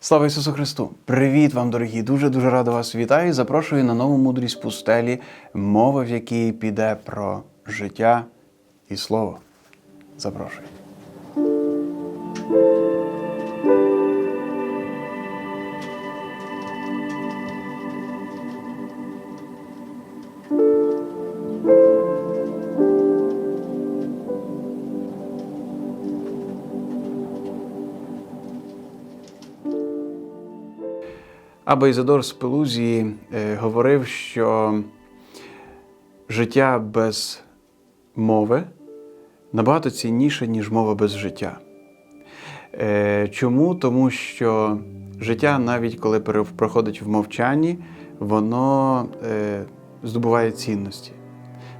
Слава Ісусу Христу! Привіт вам, дорогі! Дуже дуже радо вас вітаю. Запрошую на нову мудрість пустелі, мова, в якій піде про життя і слово. Запрошую. Аба Ізадор з Пелузії е, говорив, що життя без мови набагато цінніше, ніж мова без життя. Е, Чому? Тому що життя, навіть коли проходить в мовчанні, воно е, здобуває цінності.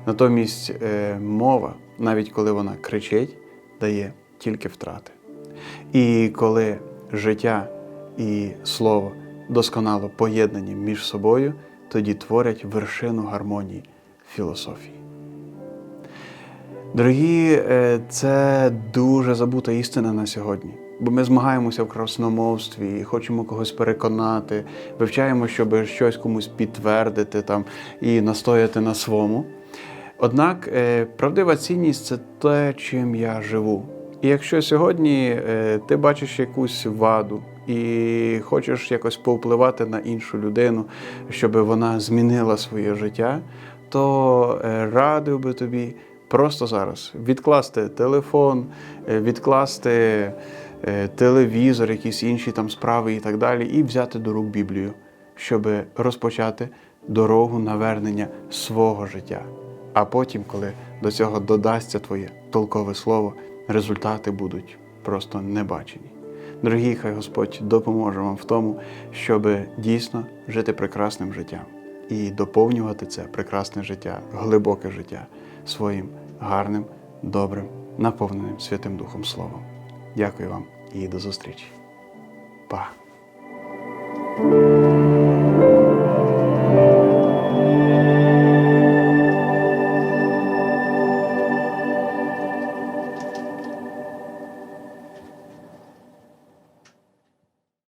Натомість мова, навіть коли вона кричить, дає тільки втрати. І коли життя і слово досконало поєднані між собою, тоді творять вершину гармонії філософії. Дорогі, е, це дуже забута істина на сьогодні. Бо ми змагаємося в красномовстві, і хочемо когось переконати, вивчаємо, щоб щось комусь підтвердити там, і настояти на своєму. Однак е, правдива цінність це те, чим я живу. І якщо сьогодні е, ти бачиш якусь ваду і хочеш якось повпливати на іншу людину, щоб вона змінила своє життя, то е, радив би тобі просто зараз відкласти телефон, е, відкласти е, телевізор, якісь інші там справи і так далі, і взяти до рук Біблію, щоб розпочати дорогу навернення свого життя. А потім, коли до цього додасться твоє толкове слово, результати будуть просто небачені. Дорогі, хай Господь допоможе вам в тому, щоб дійсно жити прекрасним життям і доповнювати це прекрасне життя, глибоке життя своїм гарним, добрим, наповненим Святим Духом Словом. Дякую вам і до зустрічі. Па!